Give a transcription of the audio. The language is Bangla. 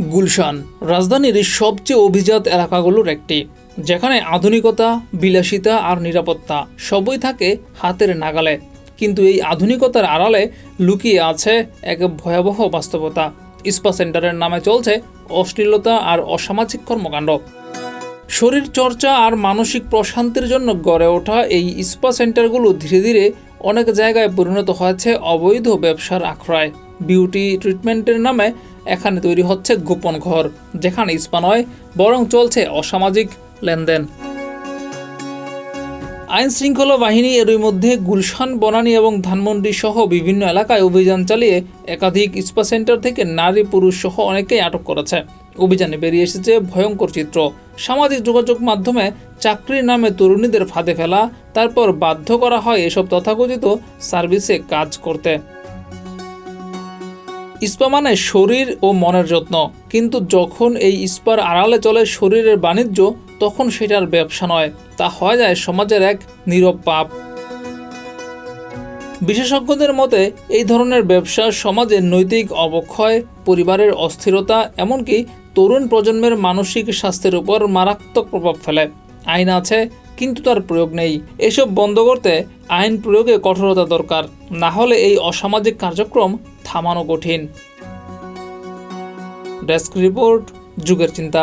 গুলশান, রাজধানীর সবচেয়ে অভিজাত এলাকাগুলোর একটি, যেখানে আধুনিকতা, বিলাসিতা আর নিরাপত্তা সবই থাকে হাতের নাগালে। কিন্তু এই আধুনিকতার আড়ালে লুকিয়ে আছে এক ভয়াবহ বাস্তবতা। ইস্পা সেন্টারের নামে চলছে অশ্লীলতা আর অসামাজিক কর্মকাণ্ড। শরীর চর্চা আর মানসিক প্রশান্তির জন্য গড়ে ওঠা এই স্পা সেন্টারগুলো ধীরে ধীরে অনেক জায়গায় পরিণত হয়েছে অবৈধ ব্যবসার আখড়ায়। বিউটি ট্রিটমেন্টের নামে এখানে তৈরি হচ্ছে গোপন ঘর, যেখানে স্পা নয়, বরং চলছে অসামাজিক লেনদেন। আইন শৃঙ্খলা বাহিনী এরই মধ্যে গুলশান, বনানী এবং ধানমন্ডি সহ বিভিন্ন এলাকায় অভিযান চালিয়ে একাধিক স্পা সেন্টার থেকে নারী, পুরুষ সহ অনেকেই আটক করেছে। অভিযানে বেরিয়ে এসেছে ভয়ঙ্কর চিত্র। সামাজিক যোগাযোগ মাধ্যমে চাকরির নামে তরুণীদের ফাঁদে ফেলা, তারপর বাধ্য করা হয় এসব তথাকথিত সার্ভিসে কাজ করতে। ইস্পা মানে শরীর ও মনের যত্ন। কিন্তু যখন এই ইস্পার আড়ালে চলে শরীরের বাণিজ্য, তখন সেটার ব্যবসা নয়। তা হয়ে যায় সমাজের এক নীরব পাপ। বিশেষজ্ঞদের মতে, এই ধরনের ব্যবসা সমাজের নৈতিক অবক্ষয়, পরিবারের অস্থিরতা, এমনকি তরুণ প্রজন্মের মানসিক স্বাস্থ্যের উপর মারাত্মক প্রভাব ফেলে। আইন আছে, কিন্তু তার প্রয়োগ নেই। এসব বন্ধ করতে আইন প্রয়োগে কঠোরতা দরকার। না হলে এই অসামাজিক কার্যক্রম থামানো কঠিন। ডেস্ক রিপোর্ট যুগের চিন্তা।